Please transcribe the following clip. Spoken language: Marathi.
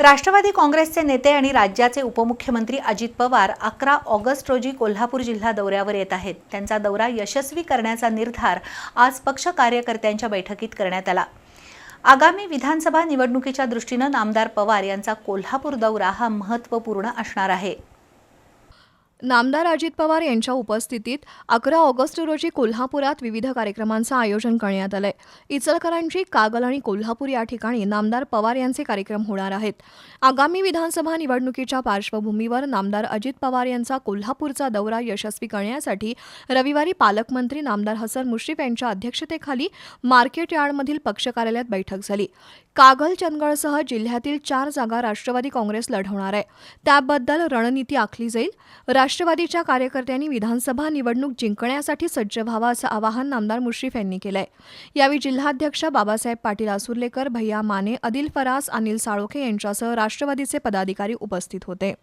राष्ट्रवादी काँग्रेसचे नेते आणि राज्याचे उपमुख्यमंत्री अजित पवार अकरा ऑगस्ट रोजी कोल्हापूर जिल्हा दौऱ्यावर येत आहेत. त्यांचा दौरा यशस्वी करण्याचा निर्धार आज पक्ष कार्यकर्त्यांच्या बैठकीत करण्यात आला. आगामी विधानसभा निवडणुकीच्या दृष्टीनं नामदार पवार यांचा कोल्हापूर दौरा हा महत्त्वपूर्ण असणार आहे. नामदार अजित पवार यांच्या उपस्थितीत अकरा ऑगस्ट रोजी कोल्हापुरात विविध कार्यक्रमांचं आयोजन करण्यात आलंय. इचलकरांची कागल आणि कोल्हापूर या ठिकाणी नामदार पवार यांचे कार्यक्रम होणार आहेत. आगामी विधानसभा निवडणुकीच्या पार्श्वभूमीवर नामदार अजित पवार यांचा कोल्हापूरचा दौरा यशस्वी करण्यासाठी रविवारी पालकमंत्री नामदार हसन मुश्रीफ यांच्या अध्यक्षतेखाली मार्केट यार्डमधील पक्ष कार्यालयात बैठक झाली. कागल चंदगडसह जिल्ह्यातील चार जागा राष्ट्रवादी काँग्रेस लढवणार आहे. त्याबद्दल रणनीती आखली जाईल. राष्ट्रवादीच्या कार्यकर्त्यांनी विधानसभा निवडणूक जिंकण्यासाठी सज्ज व्हावा असं आवाहन नामदार मुश्रीफ यांनी केलंय. यावेळी जिल्हाध्यक्ष बाबासाहेब पाटील आसुर्लेकर भैया माने अदिल फरास अनिल साळोखे यांच्यासह राष्ट्रवादीचे पदाधिकारी उपस्थित होते.